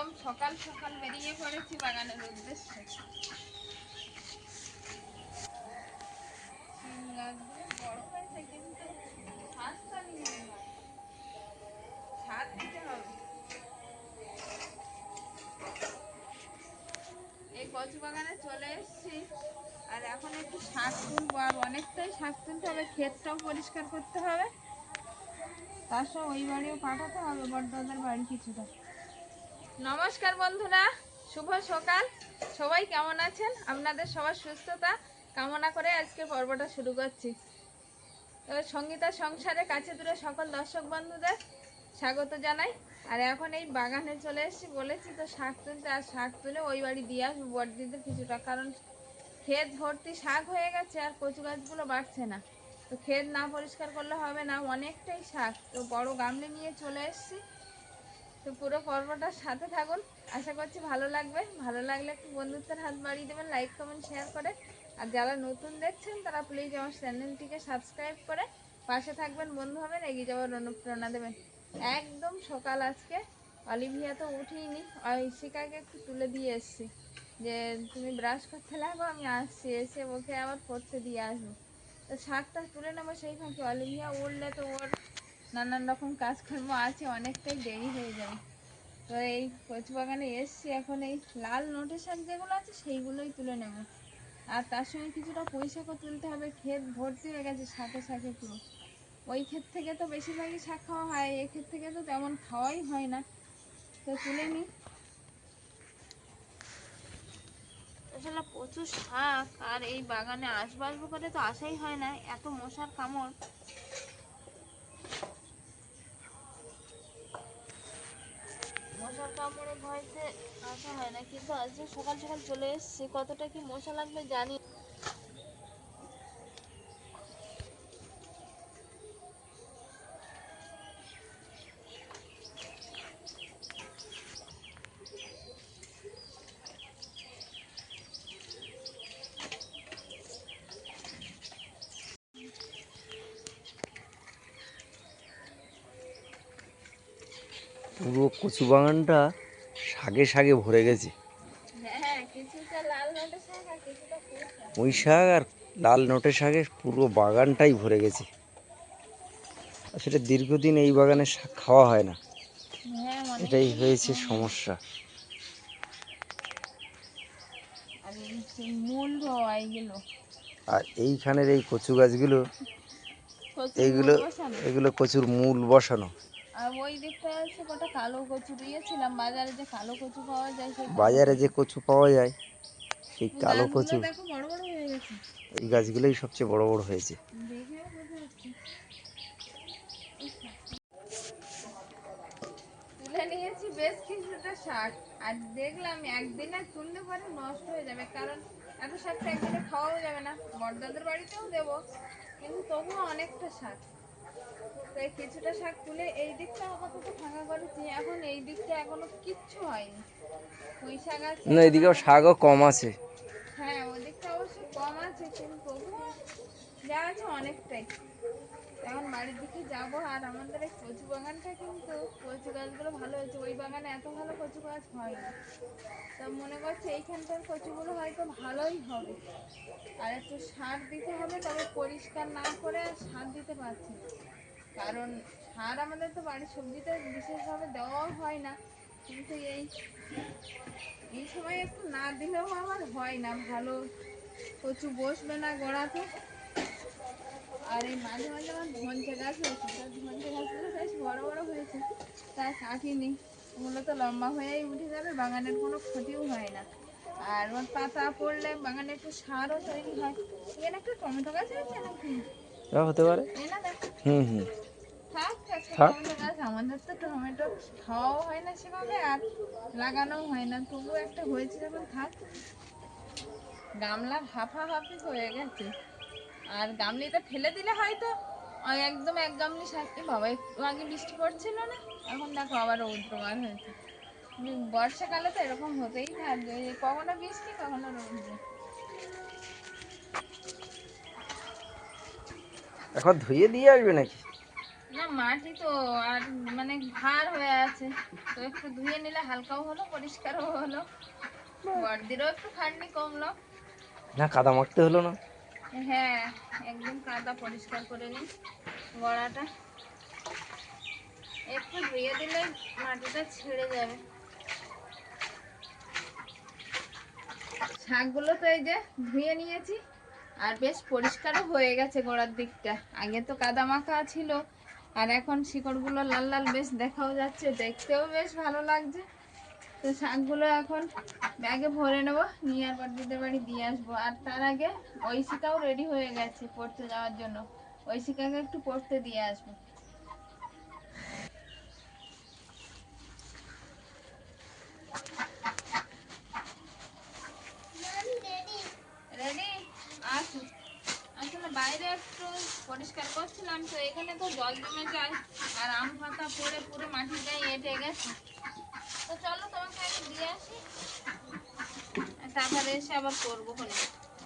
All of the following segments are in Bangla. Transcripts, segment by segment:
একদম সকাল সকাল বেরিয়ে পড়েছি বাগানের উদ্দেশ্যে। এই কচু বাগানে চলে এসেছি আর এখন একটু অনেকটাই শাক তুলতে হবে, ক্ষেতটাও পরিষ্কার করতে হবে। তার সঙ্গে ওই বাড়িও পাঠাতে হবে, বড়দাদার বাড়ি কিছুটা। নমস্কার বন্ধুরা, শুভ সকাল। সবাই কেমন আছেন? আপনাদের সবার সুস্থতা কামনা করে আজকে পর্বটা শুরু করছি। সঙ্গীতা সংসারে কাছে দূরে সকল দর্শক বন্ধুদের স্বাগত জানাই। আর এখন এই বাগানে চলে এসেছি বলেছি তো, শাক তুলতে। আর শাক তুলে ওই বাড়ি দিয়ে আসব। বড়দিদের কিছুটা কারণ ক্ষেত ভর্তি শাক হয়ে গেছে আর কচু গাছগুলো বাড়ছে না। তো ক্ষেত না পরিষ্কার করলে হবে না, অনেকটাই শাক। তো বড় গামলে নিয়ে চলে এসেছি। তো পুরো পর্বটার সাথে থাকুন। আশা করছি ভালো লাগবে। ভালো লাগলে একটু বন্ধুত্বের হাত বাড়িয়ে দেবেন লাইক কমেন্ট শেয়ার করে। আর যারা নতুন দেখছেন, তারা প্লিজ আমার চ্যানেলটিকে সাবস্ক্রাইব করে পাশে থাকবেন, বন্ধু হবেন, এগিয়ে যাওয়ার অনুপ্রেরণা দেবেন। একদম সকাল আজকে। অলিভিয়া তো উঠিনি। ঐশিকাকে একটু তুলে দিয়ে এসেছি। যে তুমি ব্রাশ করতে লাগো, আমি আসছি। এসে ওকে আবার পড়তে দিয়ে আসব। তো শাকটা তুলে নেব, সেই ফাঁকে অলিভিয়া উঠলে তো ওর নানান রকম কাজকর্ম আছে, অনেকটাই দেরি হয়ে যাবে তো এই কচু বাগানে এসছি, এখন এই লাল নোটে শাক যেগুলো আছে সেইগুলোই তুলে নেব। আর তার সঙ্গে কিছুটা পয়সাও তুলতে হবে, ক্ষেত ভর্তি হয়ে গেছে শাকে শাকে পুরো। ওই ক্ষেত থেকে তো বেশিরভাগই শাক খাওয়া হয়, এই ক্ষেত থেকে তো তেমন খাওয়াই হয় না। তো তুলে নিই আসলে প্রচুর শাক, আর এই বাগানে আসব আসব করে তো আসাই হয় না, এত মশার কামড়। মশার কামড়ে ভয়তে আসা হয় না, কিন্তু আজকে সকাল সকাল চলে এসেছি। কতটা কি মশা লাগবে জানি পুরো কচু বাগানটা শাকে শাকে ভরে গেছে। হ্যাঁ নোটে শাক আর লাল নোটে শাকে পুরো বাগানটাই ভরে গেছে। আসলে দীর্ঘদিন এই বাগানে শাক খাওয়া হয় না। হ্যাঁ এটাই হয়েছে সমস্যা। আর এইখানের এই কচু গাছগুলো এইগুলো এগুলো কচুর মূল বসানো। আর ওই দিকটা আছে কটা কালো কচু দিয়েছিলাম। বাজারে যে কালো কচু পাওয়া যায় সেই বাজারে যে কচু পাওয়া যায় সেই কালো কচু দেখো বড় বড় হয়ে গেছে। এই গাছগুলোই সবচেয়ে বড় বড় হয়েছে। তুলে নিয়েছি বেশ কিছুটা শাক। আর দেখলাম একদিনে তুললে পরে নষ্ট হয়ে যাবে কারণ এত শাকটা একদিনে খাওয়াও যাবে না। বড়দাদের বাড়িতেও দেবো কিন্তু তবুও অনেকটা শাক। তো এই কিছুটা শাক তুলে এই দিকটা আপাতত ফাঁকা করেছি এখন এই দিকটা এখনও কিচ্ছু হয়নি। পুঁই শাক আছে না এদিকেও শাকও কম আছে। হ্যাঁ ওদিকটা অবশ্য কম আছে কিন্তু যা আছে অনেকটাই। এখন বাড়ির দিকে যাব আর আমাদের এই কচু বাগানটা কিন্তু কচু গাছগুলো ভালো হয়েছে। ওই বাগানে এত ভালো কচু গাছ হয়নি তা মনে করছে এইখানকার কচুগুলো হয়তো ভালোই হবে। আর একটু সার দিতে হবে তবে পরিষ্কার না করে আর সার দিতে পারছি না। কারণ সার আমাদের তো বাড়ির সবজিতে বিশেষভাবে দেওয়াও হয় না। কিন্তু এই এই সময় একটু না দিলেও আমার হয় না। ভালো কচু বসবে না গোড়াতে। আর এই মাঝে মাঝে আমার ধনচে গাছ হয়েছে। তার ধনচে গাছগুলো বেশ বড় বড় হয়েছে। তাই কাটিনি। ওগুলো তো লম্বা হয়েই উঠে যাবে বাগানের কোনো ক্ষতিও হয় না। আর ওর পাতা পড়লে বাগানে একটু সারও তৈরি হয়। এখানে একটা টমেটো গাছ আছে নাকি? হতে পারে। হুম হুম। থাক গাছ আমাদের তো টমেটো খাওয়াও হয় না সেভাবে আর লাগানোও হয় না। তবু একটা হয়েছে যখন থাক। গামলা হাফাহাফি হয়ে গেছে। আর গামলিতে ফেলে দিলে হয়তো একদম এক গামলি এ বাবা একটু আগে বৃষ্টি পড়ছিল না? এখন দেখো আবার রৌদ্রবার হয়েছে। বর্ষাকালে তো এরকম হতেই থাকবে কখনো বৃষ্টি কখনো রৌদ্র। এখন ধুয়ে দিয়ে আসবে নাকি? মাটি তো আর মানে ভার হয়ে আছে। তো একটু ধুয়ে নিলে হালকাও হলো পরিষ্কারও হলো। বর্দিরও একটু খাটনি কমলো। না কাদা মাখতে হলো না? হ্যাঁ একদম কাদা পরিষ্কার করে নিই গড়াটা একটু ধুয়ে দিলে মাটিটা ছেড়ে যাবে। শাকগুলো তো এই যে ধুয়ে নিয়েছি আর বেশ পরিষ্কারও হয়ে গেছে গোড়ার দিকটা। আগে তো কাদা মাখা ছিল আর এখন শিকড়গুলো লাল লাল বেশ দেখাও যাচ্ছে, দেখতেও বেশ ভালো লাগছে। তো শাকগুলো এখন ব্যাগে ভরে নেব, নিয়ে আর দিদের বাড়ি দিয়ে আসব। আর তার আগে ঐশিকাও রেডি হয়ে গেছে পড়তে যাওয়ার জন্য। ঐশিকাকে একটু পড়তে দিয়ে আসব রেডি আসুন আসলে বাইরে একটু পরিষ্কার করছিলাম, তো এখানে তো জল জমে যায় আর আম পাতা পড়ে পুরো গায়ে এঁটে গেছে। তো চলো তোমাকে আমি দিয়ে আসি। তারপরে এসে আবার করব হলে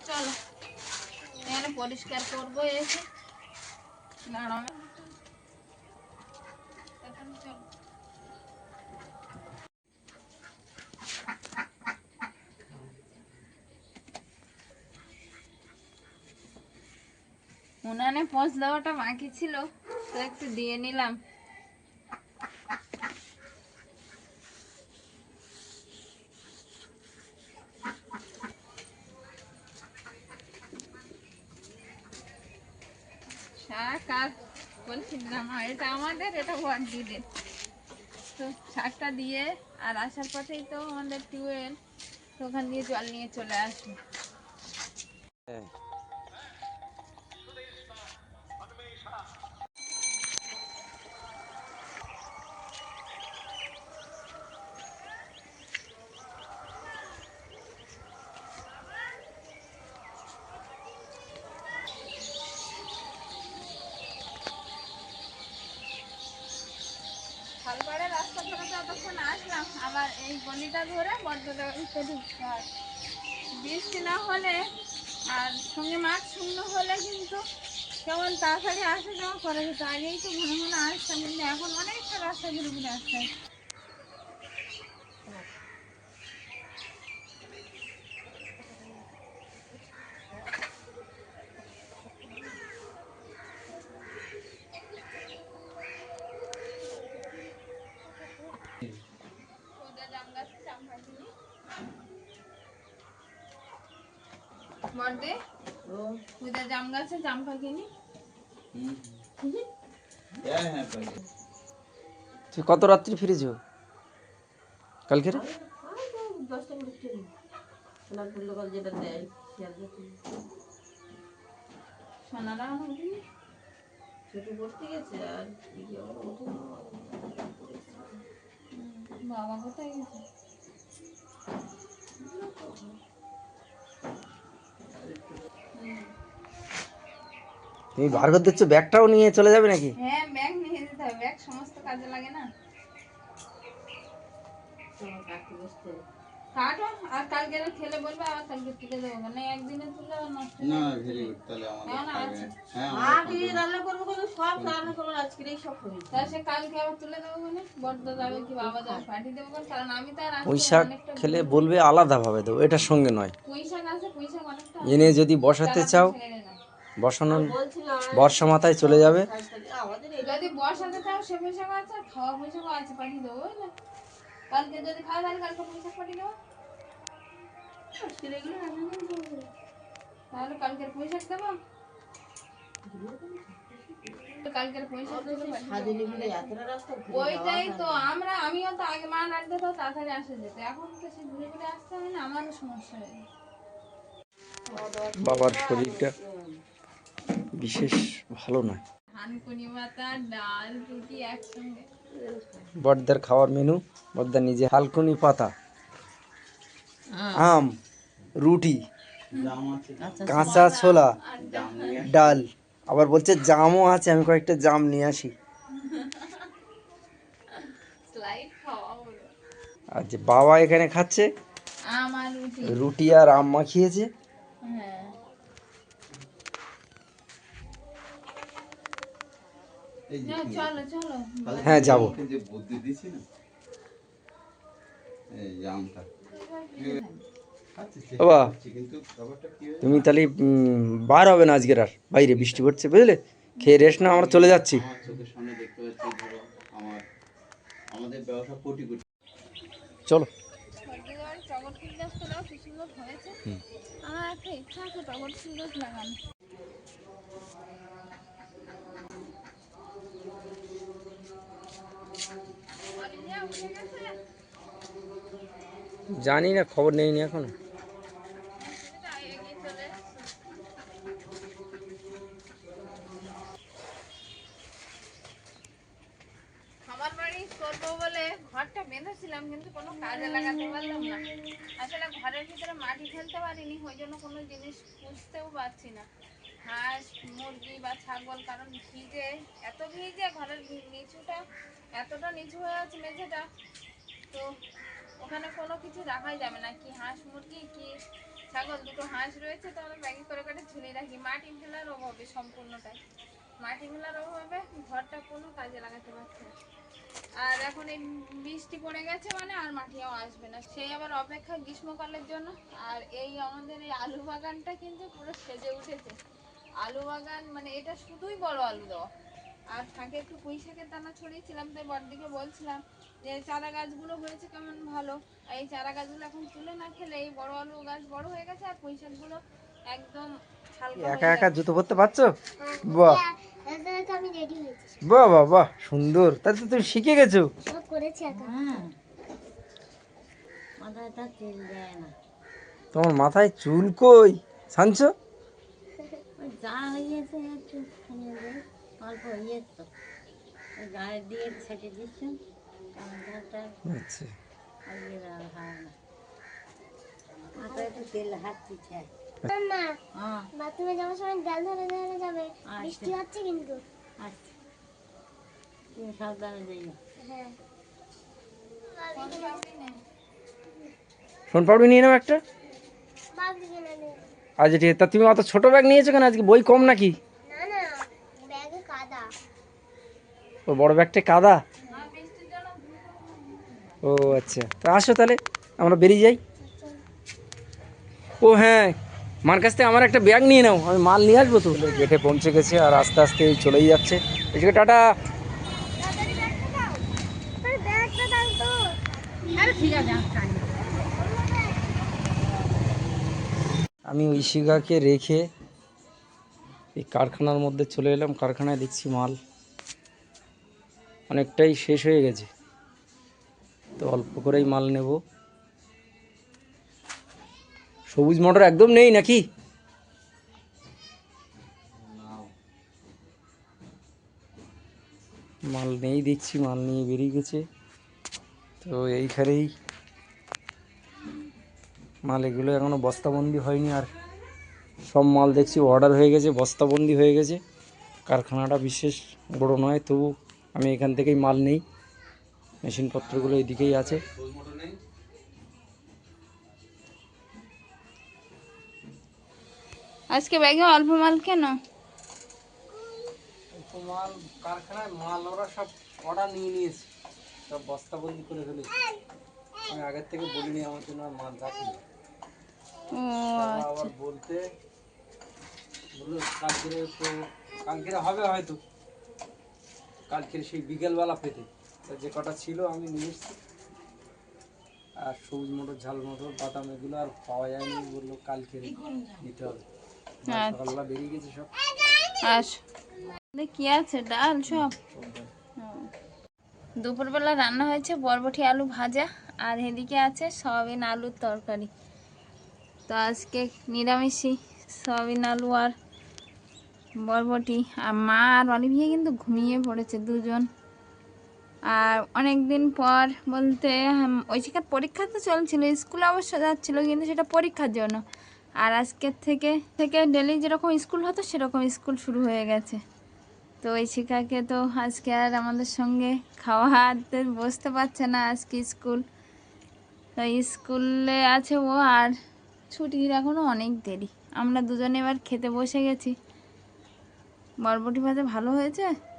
চলো, এখানে পরিষ্কার করব এসে। দাঁড়ানো এখন চলো। উনানে পচ দেওয়াটা বাকি ছিল, তো একটু দিয়ে নিলাম। শাক আর বলছিলাম এটা আমাদের, এটা বড়দিদের তো শাকটা দিয়ে আর আসার পথেই তো আমাদের টিউবওয়েল তো ওখান দিয়ে জল নিয়ে চলে আসব। এই গলিটা ধরে বর্ধটা ঢুকতে হয় বৃষ্টি না হলে আর সঙ্গে মাঠ শূন্য হলে কিন্তু কেমন তাড়াতাড়ি আসা যাওয়া করা যেত। আগেই তো ঘন ঘন আসতাম, কিন্তু এখন অনেকটা রাস্তা ঘুরে ঘুরে আসতে হয়। সোজা জাম গাছে জাম পাখিনি। বর্দে পূজা জাম গাছে জাম পাখিনি তুই কত রাত্রি ফিরেছ? কালকে রে? সোনার লোকাল যেটা দেয় শিয়ালদা থেকে। সোনারা আমাকে ছোট পড়তে গেছে আর। বাবা কোথায় গেছে? তুমি বার করে দিচ্ছ ব্যাগটাও নিয়ে চলে যাবে নাকি হ্যাঁ ব্যাগ নিয়ে যেতে হবে ব্যাগ সমস্ত কাজে লাগে না তোমার কাকু বসতে। কাটো আর কালকে খেলে বলবে আবার কালকে তুলে দেবো একদিনে তুলে নষ্ট না ভেরি গুড তাহলে আমাদের কেমন খাবে আছে? হ্যাঁ আগে রান্না করব করব সব রান্না করব আজকেরই সব হয়েছে তাহলে সে কালকে আবার তুলে দেবো মানে বড্ড যাবে কি বাবা যাবে পাঠিয়ে দেবো কারণ আমি তো আর আজকে পুঁই শাক খেলে বলবে আলাদাভাবে দেবো এটার সঙ্গে নয়। আছে অনেকটা এনে যদি বসাতে চাও বসানো বর্ষা মাথায় চলে যাবে। আমাদের যদি বসাতে চাও সে আছে খাওয়া আছে পাঠিয়ে দেবো কালকে যদি তাহলে কালকে পাঠিয়ে দেবো। করব তাহলে কালকের শাক দেবো। কালকের ওইটাই তো আমরা আমিও তো আগে তো তাড়াতাড়ি আসে যেত। এখন তো সে ঘুরে ঘুরে আসতে হবে না আমারও সমস্যা হয়ে বাবার শরীরটা বিশেষ ভালো নয়। পাতা ডাল রুটি একসঙ্গে। বড়দার খাওয়ার মেনু বড়দা নিজে হালকুনি পাতা আম রুটি কাঁচা ছোলা ডাল আবার বলছে জামও আছে আমি কয়েকটা জাম নিয়ে আসি। আর যে বাবা এখানে খাচ্ছে রুটি। রুটি আর আম মাখিয়েছে হ্যাঁ। হ্যাঁ, যাব। বাবা। তুমি তাহলে বার হবে না আজকের আর? বাইরে বৃষ্টি পড়ছে বুঝলে? খেয়ে রেস্ট না আমরা চলে যাচ্ছি। আমার চোখের সামনে দেখতে পাচ্ছি ধরো আমার আমাদের ব্যবসা কোটি কোটি। চলো। সুন্দর আমার একটা ইচ্ছা আছে টগর ফুল গাছ লাগানো অরিজিয়া উঠে গেছে? জানি না, খবর নেই এখন। ঘরটা বেঁধেছিলাম, কিন্তু কোনো কাজে লাগাতে না। আসলে ঘরের ভিতরে মাটি ফেলতে পারিনি, ওই জন্য কোনো জিনিস পারছি না। হাঁস, মুরগি বা ছাগল, কারণ ভিজে, এত ভিজে ঘরের নিচুটা এতটা নিচু হয়ে আছে মেঝেটা, তো ওখানে কোনো কিছু রাখাই যাবে না। কি হাঁস মুরগি, কি ছাগল, দুটো হাঁস রয়েছে, তো আমরা ব্যাগে করে করে ঝুলিয়ে রাখি। মাটি ফেলার অভাবে সম্পূর্ণটাই। মাটি ফেলার অভাবে ঘরটা কোনো কাজে লাগাতে পারছে না। আর এখন এই বৃষ্টি পড়ে গেছে মানে আর মাটিও আসবে না। সেই আবার অপেক্ষা গ্রীষ্মকালের জন্য। আর এই আমাদের এই আলু বাগানটা কিন্তু পুরো সেজে উঠেছে। আলু বাগান মানে এটা শুধুই বড় আলু দেওয়া। আর ফাঁকে একটু পুঁই শাকের দানা ছড়িয়েছিলাম, তাই বড়দিকে বলছিলাম। যে চারা গাছগুলো হয়েছে কেমন ভালো। আর এই চারা গাছগুলো এখন তুলে না খেলে এই বড় আলু গাছ বড় হয়ে গেছে আর পুঁই শাকগুলো একদম একা একা জুতো পরতে পারছ? বাহ। আমি রেডি বাহ বাহ বাহ সুন্দর। তাহলে তো তুমি শিখে গেছো। তোমার মাথায় চুল কই? শানছো যা হয়েছে অল্প হয়েছে তো। গায়ে দিয়ে ছেটে দিচ্ছেন। আচ্ছা। হয়। মা বাথরুমে যাওয়ার সময় ধরে ধরে যাবে। আচ্ছা। বৃষ্টি হচ্ছে কিন্তু। আচ্ছা। তুমি সাবধানে যাইও। হ্যাঁ। ফোন পাউডি নিয়ে নাও একটা। আচ্ছা ঠিক আছে তা তুমি অত ছোট ব্যাগ নিয়েছো কেন? আজকে বই কম নাকি? ও বড় ব্যাগটা কাদা? ও আচ্ছা। তো আসো তাহলে, আমরা বেরিয়ে যাই। ও হ্যাঁ মার কাছ থেকে আমার একটা ব্যাগ নিয়ে নাও, আমি মাল নিয়ে আসব তো। গেটে পৌঁছে গেছে আর আস্তে আস্তে চলেই যাচ্ছে। এদিকে টাটা। আমি শিগাকে রেখে এই কারখানার মধ্যে চলে এলাম। কারখানায় দেখছি মাল অনেকটাই শেষ হয়ে গেছে। তো অল্প করেই মাল নেব। সবুজ মটর একদম নেই নাকি? মাল নেই দেখছি, মাল নিয়ে বেরিয়ে গেছে। তো এইখানেই মাল এগুলো এখনও বস্তাবন্দি হয়নি আর সব মাল দেখছি অর্ডার হয়ে গেছে, বস্তাবন্দি হয়ে গেছে। কারখানাটা বিশেষ বড় নয়, তবু আমি এখান থেকেই মাল নেই। মেশিনপত্রগুলো এদিকেই আছে। আজকে ব্যাগে অল্প মাল কেন? মাল কারখানায় মাল ওরা সব অর্ডার নিয়ে নিয়েছে। সব বস্তাবন্দি করে ফেলেছে। আমি আগের থেকে বলিনি আমার জন্য আর মাল আবার বলতে বলল কালকে তো কালকে হবে হয়তো। কালকে সেই বিকেলবেলা পেতে। তা যে কটা ছিল আমি নিয়ে এসেছি। আর সবুজ মোটর ঝাল মোটর বাদাম এগুলো আর পাওয়া যায়নি বলল কালকে নিতে হবে। সকালবেলা বেরিয়ে গেছে সব। আস। কি আছে? ডাল সব। দুপুরবেলা রান্না হয়েছে বরবটি আলু ভাজা আর এদিকে আছে সয়াবিন আলুর তরকারি। তো আজকে নিরামিষই সয়াবিন আলু আর বরবটি। আর মা আর অলিভিয়া কিন্তু ঘুমিয়ে পড়েছে দুজন। আর অনেক দিন পর বলতে ওই ঐশিকার পরীক্ষা তো চলছিল, স্কুল অবশ্য যাচ্ছিল, কিন্তু সেটা পরীক্ষার জন্য। আর আজকের থেকে থেকে ডেলি যেরকম স্কুল হতো, সেরকম স্কুল শুরু হয়ে গেছে। তো ঐশিকাকে তো আজকে আর আমাদের সঙ্গে খাওয়াতে বসতে পারছে না আজকে স্কুল। তো স্কুলে আছে ও, আর ছুটির এখনও অনেক দেরি। আমরা দুজনে এবার খেতে বসে গেছি। বরবটি ভাজা ভালো হয়েছে?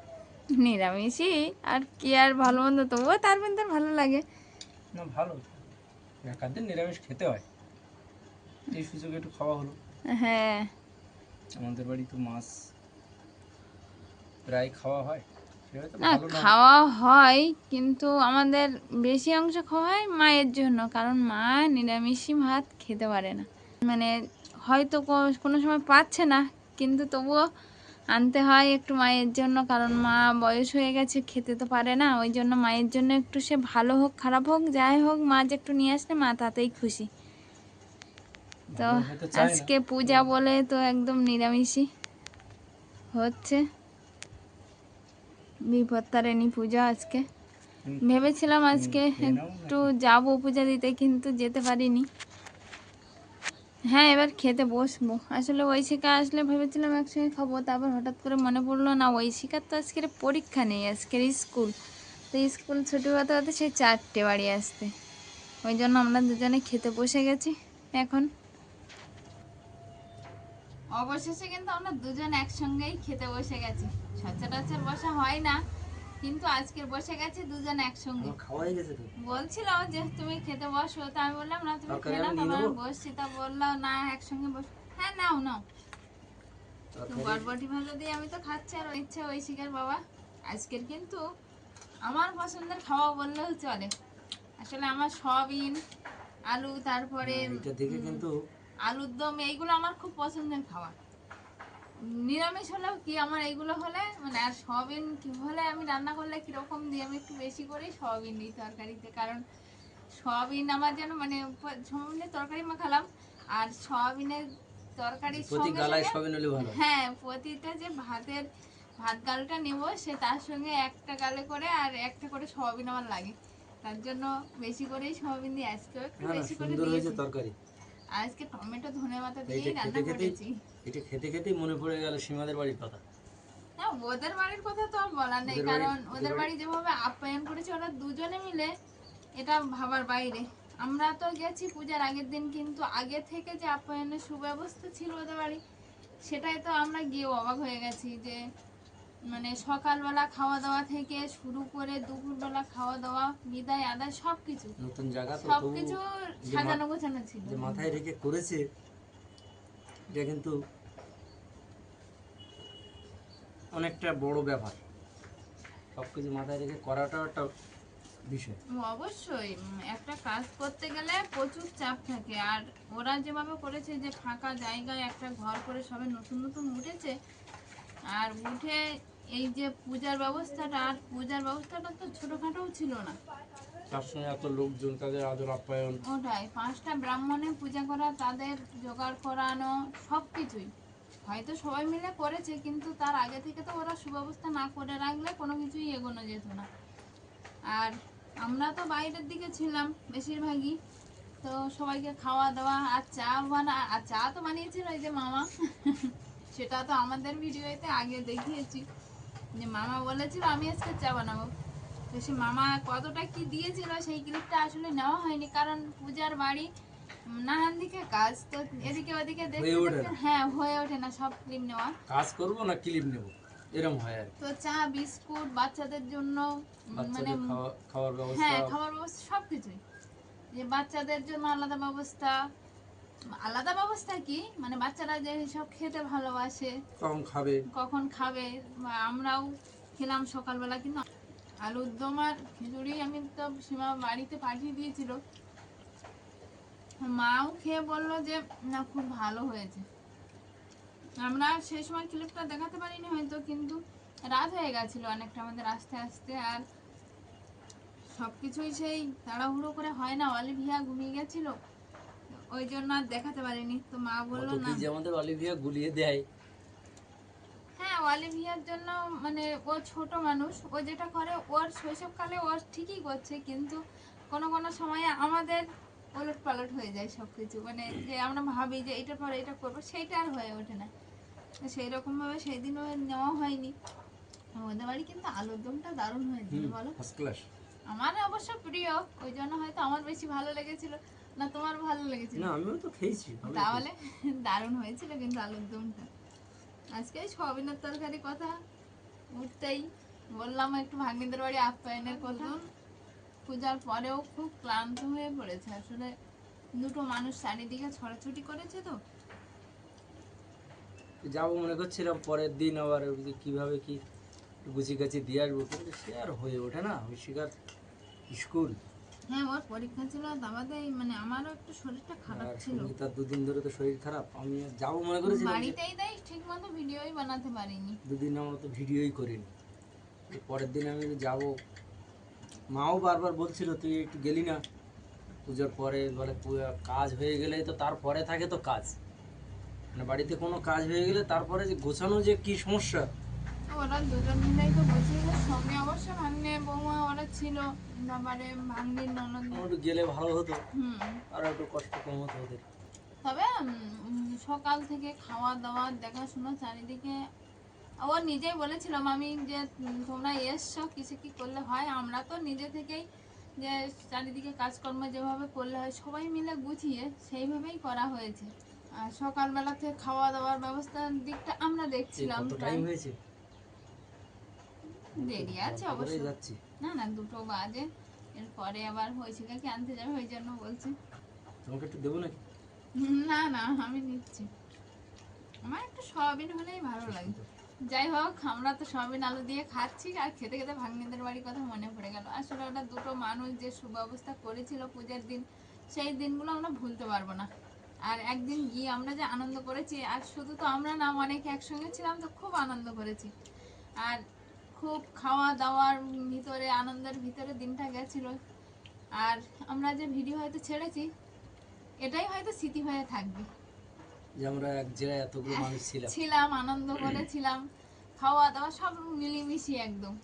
নিরামিষই আর কি আর ভালো মন্দ? তবুও তার মধ্যে ভালো লাগে। না ভালো। একার দিন নিরামিষ খেতে হয়। এই সুযোগে একটু খাওয়া হলো। হ্যাঁ। আমাদের বাড়ি তো মাছ প্রায় খাওয়া হয়। না খাওয়া হয় কিন্তু আমাদের বেশি অংশ খাওয়া হয় মায়ের জন্য কারণ মা নিরামিষই ভাত খেতে পারে না। মানে হয়তো কোনো সময় পাচ্ছে না কিন্তু তবুও আনতে হয় একটু মায়ের জন্য কারণ মা বয়স হয়ে গেছে খেতে তো পারে না। ওই জন্য মায়ের জন্য একটু সে ভালো হোক খারাপ হোক যাই হোক মা যে একটু নিয়ে আসলে মা তাতেই খুশি। তো। আজকে পূজা বলে তো একদম নিরামিষই হচ্ছে। বিপত্তারিণী পূজা আজকে। ভেবেছিলাম আজকে একটু যাব পূজা দিতে কিন্তু যেতে পারিনি। হ্যাঁ এবার খেতে বসবো। আসলে ঐশিকা আসলে ভেবেছিলাম একসঙ্গে খাব, তারপর হঠাৎ করে মনে পড়ল, না, ঐশিকার তো আজকের পরীক্ষা নেই, আজকের স্কুল। তো স্কুল ছুটি হতে হতে সেই চারটে বাড়ি আসতে ওই জন্য আমরা দুজনে খেতে বসে গেছি, এখন। অবশেষে কিন্তু আমরা দুজন একসঙ্গেই খেতে বসে গেছি। সচরাচর বসা হয় না। কিন্তু আজকের বসে গেছে দুজন একসঙ্গে। আমার খাওয়া হয়ে গেছে তো। বলছিল যে তুমি খেতে বসো তা আমি বললাম না তুমি খেয়ে নাও নেব? বসছি। তা বলল না একসঙ্গে বস। হ্যাঁ নাও নাও। বরবটি ভাজা দিয়ে আমি তো খাচ্ছি আর ইচ্ছে ওই শিকার বাবা। আজকের কিন্তু আমার পছন্দের খাওয়া বললেও চলে। আসলে আমার সয়াবিন আলু তারপরে আলুর দম এইগুলো আমার খুব পছন্দের খাওয়া নিরামিষ হলেও কি আমার এইগুলো হলে? মানে আর সয়াবিন কি হলে আমি রান্না করলে কীরকম দিই আমি একটু বেশি করেই সয়াবিন দিই তরকারিতে। কারণ সয়াবিন আমার যেন মানে সয়াবিনের তরকারি মাখালাম আর সয়াবিনের তরকারির সঙ্গে হ্যাঁ প্রতিটা যে ভাতের ভাত গালটা নেব সে তার সঙ্গে একটা গালে করে আর একটা করে সয়াবিন আমার লাগে। তার জন্য বেশি করেই সয়াবিন দিয়ে আজকে একটু বেশি করে দিয়েছি। তরকারি। আজকে টমেটো ধনে পাতা এইটা দিয়েই রান্না করেছি। এটা খেতে খেতেই মনে পড়ে গেল সীমাদের বাড়ির কথা। না ওদের বাড়ির কথা তো আর বলার নেই কারণ ওদের বাড়ি যেভাবে আপ্যায়ন করেছে ওরা দুজনে মিলে এটা ভাবার বাইরে। আমরা তো গেছি পূজার আগের দিন কিন্তু আগে থেকে যে আপ্যায়নের সুব্যবস্থা ছিল ওদের বাড়ি সেটাই তো আমরা গিয়ে অবাক হয়ে গেছি যে মানে সকালবেলা খাওয়া দাওয়া থেকে শুরু করে দুপুরবেলা খাওয়া দাওয়া বিদায় আদায় সব কিছু নতুন জায়গা তো সব তবু কিছু যে সাজানো গোছানো ছিল। মাথায় রেখে করেছে এটা কিন্তু অনেকটা বড় ব্যাপার সব কিছু মাথায় রেখে করাটাও একটা অবশ্যই একটা কাজ করতে গেলে প্রচুর চাপ থাকে। আর ওরা যেভাবে করেছে যে ফাঁকা জায়গায় একটা ঘর করে সবে নতুন নতুন উঠেছে, আর উঠে এই যে পূজার ব্যবস্থাটা, আর পূজার ব্যবস্থাটা তো ছোটোখাটোও ছিল না। তার সঙ্গে এত লোকজন, তাদের আদর আপ্যায়ন। ওটাই, পাঁচটা ব্রাহ্মণে পূজা করা, তাদের জোগাড় করানো সব কিছুই হয়তো সবাই মিলে করেছে, কিন্তু তার আগে থেকে তো ওরা সুব্যবস্থা না করে রাখলে কোনো কিছুই এগোনো যেত না। আর আমরা তো বাইরের দিকে ছিলাম বেশিরভাগই, তো সবাইকে খাওয়া দাওয়া আর চা বানা, আর চা তো বানিয়েছিল ওই যে মামা। সেটা তো আমাদের ভিডিওতে আগে দেখিয়েছি। যে মামা বলেছিল, আমি আজকে চা বানাবো। তো সে মামা কতটা কি দিয়েছিল সেই ক্লিপটা আসলে নেওয়া হয়নি কারণ পূজার বাড়ি নানান দিকে কাজ তো এদিকে ওদিকে দেখতে হয়ে। হ্যাঁ ওঠে না সব ক্লিপ নেওয়া। কাজ করব না ক্লিপ নেব? এরকম হয় আর তো চা বিস্কুট বাচ্চাদের জন্য মানে খাওয়ার ব্যবস্থা? হ্যাঁ খাবার ব্যবস্থা সব কিছুই। যে বাচ্চাদের জন্য আলাদা ব্যবস্থা আলাদা ব্যবস্থা কি? মানে বাচ্চারা যে সব খেতে ভালোবাসে কম খাবে? কখন খাবে আমরাও খেলাম সকালবেলা কিন্তু আলুর দম আর খিচুড়ি আমি তো সীমা বাড়িতে পাঠিয়ে দিয়েছিল। মাও খেয়ে বলল যে না খুব ভালো হয়েছে। আমরা সেই সময় ক্লিপটা দেখাতে পারিনি হয়তো কিন্তু রাত হয়ে গেছিল অনেকটা আমাদের আস্তে আস্তে আর সব কিছুই সেই তাড়াহুড়ো করে হয় না অলিভিয়া ঘুমিয়ে গেছিল। ওই জন্য আর দেখাতে পারিনি। তো মা বলল না যে আমাদের অলিভিয়া গুলিয়ে দেয়। হ্যাঁ অলিভিয়ার জন্য মানে ও ছোট মানুষ ও যেটা করে ওর শৈশবকালে ওর ঠিকই করছে কিন্তু কোনো কোনো সময়ে আমাদের ওলট পালট হয়ে যায় সব কিছু মানে যে আমরা ভাবি যে এটার পরে এটা করব সেইটা আর হয়ে ওঠে না। সেই রকমভাবে সেই দিনও নেওয়া হয়নি। ওদের বাড়ি কিন্তু আলুর দমটা দারুণ হয়েছিল বলো? আমার অবশ্য প্রিয় ওই জন্য হয়তো আমার বেশি ভালো লেগেছিল। না তোমার ভালো লেগেছিল? না আমিও তো খেয়েছি। তাহলে দারুণ হয়েছিল কিন্তু আলুর দমটা। আজকে ওই সয়াবিনের তরকারি কথা উঠতেই বললাম একটু ভাগ্নিদের বাড়ি আপ্যায়নের করলাম পূজার পরেও খুব ক্লান্ত হয়ে পড়েছে। আসলে দুটো মানুষ চারিদিকে ছড়াছড়ি করেছে তো। যাব মনে করছিলাম পরের দিন আবার কীভাবে কি গুছি গাছি দিয়ে আসব সে আর হয়ে ওঠে না। ওই শিকার স্কুল। হ্যাঁ ওর পরীক্ষা ছিল মানে আমারও একটু শরীরটা খারাপ ছিল। সঙ্গীতার দুদিন ধরে তো শরীর খারাপ আমি যাব মনে করেছিলাম যে বাড়িতেই তাই ঠিক মতো ভিডিওই বানাতে পারিনি। দুদিন আমরা তো ভিডিওই করিনি। পরের দিন আমি যাব। মাও বারবার বলছিল তুই একটু গেলি না। পুজোর পরে বলে কাজ হয়ে গেলে তো তারপরে থাকে তো কাজ। মানে বাড়িতে কোনো কাজ হয়ে গেলে তারপরে যে গোছানো যে কি সমস্যা ওরা দুজন মিলেই তো বসেছিল। সঙ্গে অবশ্য ভাগ্নে বৌমা ওরা ছিল। তারপরে ভাগ্নির ননদ। একটু গেলে ভালো হতো। হুম। আর একটু কষ্ট কম হতো ওদের। তবে সকাল থেকে খাওয়া দাওয়া দেখাশোনা চারিদিকে। ও নিজেই বলেছিলাম আমি যে তোমরা এসছো কিছু কি করলে হয়? আমরা তো নিজে থেকেই যে চারিদিকে কাজকর্ম যেভাবে করলে হয় সবাই মিলে গুছিয়ে সেইভাবেই করা হয়েছে। আর সকালবেলাতে খাওয়া দাওয়ার ব্যবস্থার দিকটা আমরা দেখছিলাম টাইম হয়েছে? দেরি আছে গল্প করেই অবশ্য। যাচ্ছি। না না দুটো বাজে। এরপরে আবার হয়েছিল কি আনতে যাবে ওই জন্য বলছি। তোমাকে একটু দেবো নাকি? না না আমি নিচ্ছি। আমার একটু সয়াবিন হলেই ভালো লাগে। যাই হোক আমরা তো সয়াবিন আলু দিয়ে খাচ্ছি আর খেতে খেতে ভাগ্নিদের বাড়ির কথা মনে পড়ে গেল। আসলে ওটা দুটো মানুষ যে সুব্যবস্থা করেছিল পূজার দিন সেই দিনগুলো আমরা ভুলতে পারব না। আর একদিন গিয়ে আমরা যে আনন্দ করেছি আর শুধু তো আমরা না অনেক একসঙ্গে ছিলাম তো খুব আনন্দ করেছি। আর খুব খাওয়া দাওয়ার ভিতরে আনন্দের ভিতরে দিনটা গেছিল। আর আমরা যে ভিডিও হয়তো ছেড়েছি এটাই হয়তো স্মৃতি হয়ে থাকবে। যে আমরা এক এতগুলো মানুষ ছিলাম। ছিলাম আনন্দ করেছিলাম খাওয়া দাওয়া সব মিলিমিশি একদম।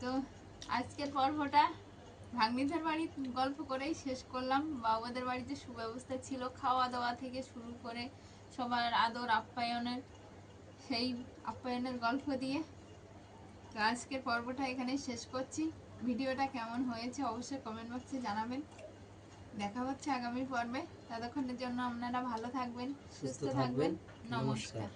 তো আজকের পর্বটা ভাগ্নিদের বাড়ি গল্প করেই শেষ করলাম। বাবাদের বাড়িতে সুব্যবস্থা ছিল খাওয়া দাওয়া থেকে শুরু করে সবার আদর আপ্যায়নের সেই আপ্যায়নের গল্প দিয়ে। তো আজকের পর্বটা এখানেই শেষ করছি। ভিডিওটা কেমন হয়েছে অবশ্যই কমেন্ট বক্সে জানাবেন। দেখা হচ্ছে আগামী পর্বে। ততক্ষণের জন্য আপনারা ভালো থাকবেন সুস্থ থাকবেন। নমস্কার।